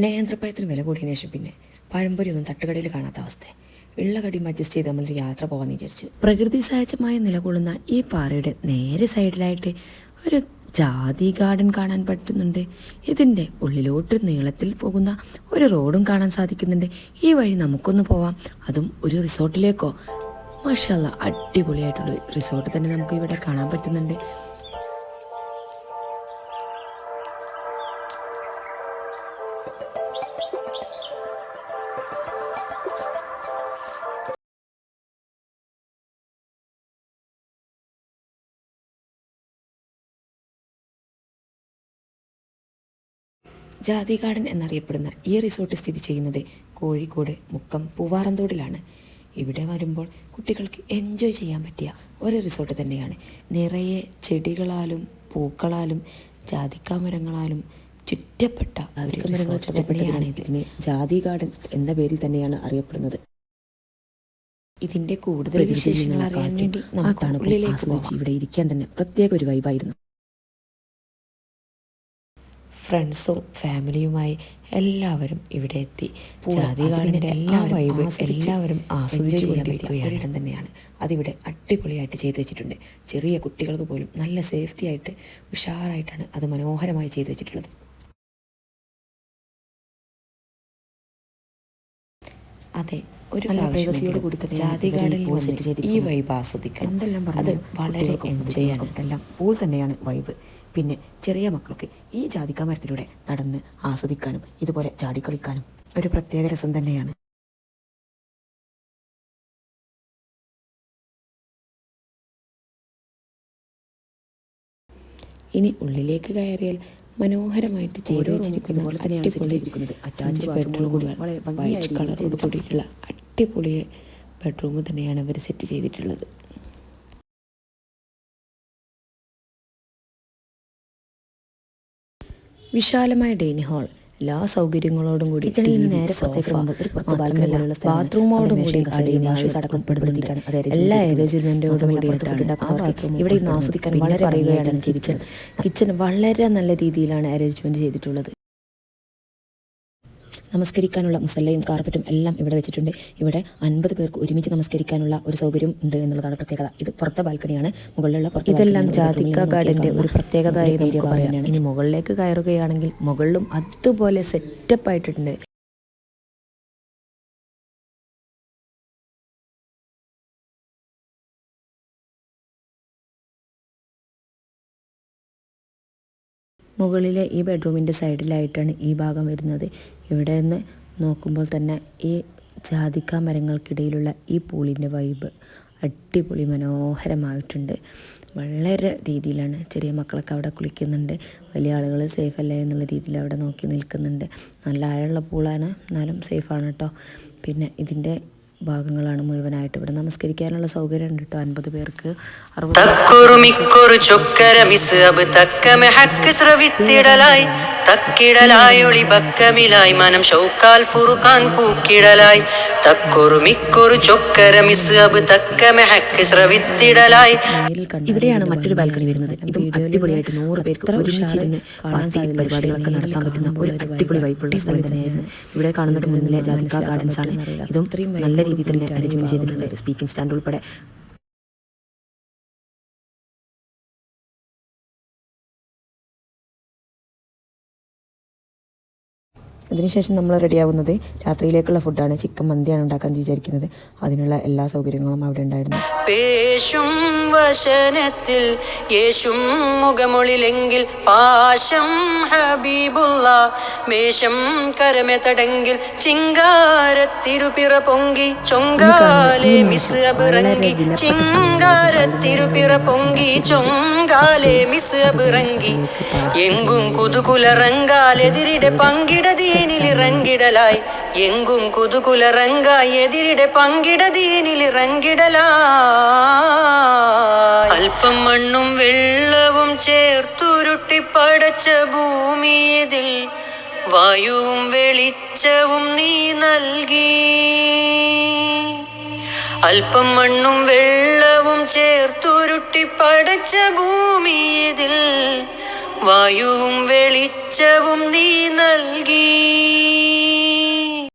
നേന്ത്രപ്പഴത്തിന് വില കൂടിയതിനു ശേഷം പിന്നെ പഴംപൊരി ഒന്നും തട്ടുകടയിൽ കാണാത്ത അവസ്ഥ. ഉള്ള അഡ്ജസ്റ്റ് ചെയ്ത് നമ്മളൊരു യാത്ര പോകാൻ വിചാരിച്ചു. പ്രകൃതി സഹജമായി നിലകൊള്ളുന്ന ഈ പാറയുടെ നേരെ സൈഡിലായിട്ട് ഒരു ജാതി ഗാർഡൻ കാണാൻ പറ്റുന്നുണ്ട്. ഇതിന്റെ ഉള്ളിലോട്ട് നീളത്തിൽ പോകുന്ന ഒരു റോഡും കാണാൻ സാധിക്കുന്നുണ്ട്. ഈ വഴി നമുക്കൊന്ന് പോവാം. അതും ഒരു റിസോർട്ടിലേക്കോ മഷാല അടിപൊളിയായിട്ടുള്ള റിസോർട്ട് തന്നെ നമുക്ക് ഇവിടെ കാണാൻ പറ്റുന്നുണ്ട്. ജാതി ഗാർഡൻ എന്നറിയപ്പെടുന്ന ഈ റിസോർട്ട് സ്ഥിതി ചെയ്യുന്നത് കോഴിക്കോട് മുക്കം പൂവാറന്തോടിലാണ്. ഇവിടെ വരുമ്പോൾ കുട്ടികൾക്ക് എൻജോയ് ചെയ്യാൻ പറ്റിയ ഒരു റിസോർട്ട് തന്നെയാണ്. നിറയെ ചെടികളാലും പൂക്കളാലും ജാതിക്കാമരങ്ങളാലും ചുറ്റപ്പെട്ട ഇതിന് ജാതി ഗാർഡൻ എന്ന പേരിൽ തന്നെയാണ് അറിയപ്പെടുന്നത്. ഇതിന്റെ കൂടുതൽ വിശേഷങ്ങൾ അറിയാൻ വേണ്ടി നമുക്കാണ്. ഇവിടെ ഇരിക്കാൻ തന്നെ പ്രത്യേക ഒരു വൈബായിരുന്നു ഫ്രണ്ട്സും ഫാമിലിയുമായി എല്ലാവരും ഇവിടെ എത്തി. ജാതി ഗാർഡന്റെ എല്ലാ വൈബ് എല്ലാവരും ആസ്വദിച്ചു കൊണ്ടിരിക്കുകയാണ്. തന്നെയാണ്. അതിവിടെ അടിപൊളിയായിട്ട് ചെയ്തു വെച്ചിട്ടുണ്ട്. ചെറിയ കുട്ടികൾക്ക് പോലും നല്ല സേഫ്റ്റി ആയിട്ട് ഉഷാറായിട്ടാണ് അത് മനോഹരമായി ചെയ്തു വെച്ചിട്ടുള്ളത്. അതെ ഒരു നല്ല പ്രൈവസിയോട് കൂടി തന്നെ ജാതി ഗാർഡനിൽ വന്നിട്ട് ഈ വൈബ് ആസ്വദിക്കാം എന്തെല്ലാം അത് വളരെ എൻജോയ് ആണ്. എല്ലാം പൂൾ തന്നെയാണ് വൈബ് പിന്നെ ചെറിയ മക്കൾക്ക് ഈ ജാതിക്ക മരത്തിലൂടെ നടന്ന് ആസ്വദിക്കാനും ഇതുപോലെ ചാടിക്കളിക്കാനും ഒരു പ്രത്യേക രസം തന്നെയാണ്. ഇനി ഉള്ളിലേക്ക് കയറിയാൽ മനോഹരമായിട്ട് ചെയ്തു വെച്ചിരിക്കുന്ന പോലെ തന്നെയാണ് ചെയ്തിരിക്കുന്നത് അറ്റാച്ച് ബെഡ്റൂമുകൾ വൈറ്റ് കളറോട് കൂടിയിട്ടുള്ള അടിപൊളി ബെഡ്റൂം തന്നെയാണ് ഇവർ സെറ്റ് ചെയ്തിട്ടുള്ളത്. വിശാലമായ ഡൈനിങ് ഹാൾ. എല്ലാ സൗകര്യങ്ങളോടും കൂടി കിച്ചണിൽ നിന്ന് നേരെ പുറത്തേക്ക് പോകുമ്പോൾ ഒരു പുറത്ത് ബാൽക്കണി പോലുള്ള ബാത്റൂമോടും കൂടി ആ ഹാൾ അടക്കപ്പെടുത്തിയിട്ടാണ് എല്ലാ അറേഞ്ച്മെന്റോടും കൂടിയിട്ടാണ് ഇവിടെ ഇന്ന് ആസ്വദിക്കാൻ വളരെ പറയുകയാണ് കിച്ചൺ കിച്ചൺ വളരെ നല്ല രീതിയിലാണ് അറേഞ്ച്മെന്റ് ചെയ്തിട്ടുള്ളത്. നമസ്കരിക്കാനുള്ള മുസല്ലയും കാർപ്പറ്റും എല്ലാം ഇവിടെ വെച്ചിട്ടുണ്ട്. ഇവിടെ അൻപത് പേർക്ക് ഒരുമിച്ച് നമസ്കരിക്കാനുള്ള ഒരു സൗകര്യം ഉണ്ട് എന്നുള്ളതാണ് പ്രത്യേകത. ഇത് പുറത്തെ ബാൽക്കണിയാണ്. മുകളിലുള്ള ഇതെല്ലാം ജാതിക്ക ഗാർഡന്റെ ഒരു പ്രത്യേകത ഇനി മുകളിലേക്ക് കയറുകയാണെങ്കിൽ മുകളിലും അതുപോലെ സെറ്റപ്പ് ആയിട്ടുണ്ട്. മുകളിലെ ഈ ബെഡ്റൂമിന്റെ സൈഡിലായിട്ടാണ് ഈ ഭാഗം വരുന്നത്. ഇവിടെ നിന്ന് നോക്കുമ്പോൾ തന്നെ ഈ ജാതിക്ക മരങ്ങൾക്കിടയിലുള്ള ഈ പൂളിന്റെ വൈബ് അടിപൊളി മനോഹരമായിട്ടുണ്ട്. വളരെ രീതിയിലാണ് ചെറിയ മക്കളൊക്കെ അവിടെ കുളിക്കുന്നുണ്ട്. വലിയ ആളുകൾ സേഫ് അല്ലേ എന്നുള്ള രീതിയിൽ അവിടെ നോക്കി നിൽക്കുന്നുണ്ട്. നല്ല ആഴമുള്ള പൂളാണ്. എന്നാലും സേഫാണ് കേട്ടോ പിന്നെ ഇതിന്റെ ഭാഗങ്ങളാണ് മുഴുവനായിട്ട് ഇവിടെ നമസ്കരിക്കാനുള്ള സൗകര്യം ഉണ്ട് കേട്ടോ അൻപത് പേർക്ക് അറുപത് തക്കിടലായി ഒളി ബക്കമിലായി മനം ഷൗക്കാൽ ഫുറുഖാൻ പൂക്കിടലായി. തക്കൊരു മിക്കൊരു ചൊക്കര മിസ് അബ് തക്കമെ ഹക്ക് ശ്രവിത്തിടലായി ഇവിടെയാണ് മറ്റൊരു ബാൽക്കണി വരുന്നത്. ഇതും അടിപൊളിയായിട്ട് നൂറ് പേർക്ക് ഒരുമിച്ചിരുന്ന് പാർട്ടി പരിപാടികളൊക്കെ നടത്താൻ പറ്റുന്ന ഒരു അടിപൊളി വൈപ്പുള്ള സ്ഥലം തന്നെയായിരുന്നു. ഇവിടെ കാണുന്നത് മുന്നിലെ ജാതിക്ക ഗാർഡൻസ് ആണ്. ഇതും നല്ല രീതിയിൽ തന്നെ അറേഞ്ച്മെന്റ് ചെയ്തിട്ടുണ്ട്. സ്പീക്കിംഗ് സ്റ്റാൻഡ് ഉൾപ്പെടെ അതിനുശേഷം നമ്മൾ റെഡിയാവുന്നത് രാത്രിയിലേക്കുള്ള ഫുഡാണ്. ചിക്കൻ മന്തിയാണ് ഉണ്ടാക്കാൻ വിചാരിക്കുന്നത്. അതിനുള്ള എല്ലാ സൗകര്യങ്ങളും അവിടെ ഉണ്ടായിരുന്നു. പേശും വശനത്തിൽ യേശും മുഖമൊളിലെങ്കിൽ പാശം ഹബീബുള്ള മേശം കരമെ തടങ്കിൽ ചിങ്കാരത്തിരുപിറ പൊങ്കി ചൊങ്കാലെ മിസ് അബിറങ്ങി ചിങ്കാരത്തിരുപിറ പൊങ്കി ചൊങ്കാലെ മിസ് അബിറങ്ങി എങ്കും കുതുകുലറങ്കാലെതിരിടെ പങ്കിടതീനിലിറങ്ങിടലായി എങ്കും കുതുകുലറങ്കായി എതിരിടെ പങ്കിട പങ്കിടതീനിലിറങ്ങിടലായി അല്പം മണ്ണും വെള്ളവും ചേർത്തുരുട്ടി പടച്ച ഭൂമിയതിൽ വായുവും വെളിച്ചവും നീ നൽകി. അല്പം മണ്ണും വെള്ളവും ചേർത്തുരുട്ടി പടച്ച ഭൂമിയതിൽ വായുവും വെളിച്ചവും നീ നൽകി.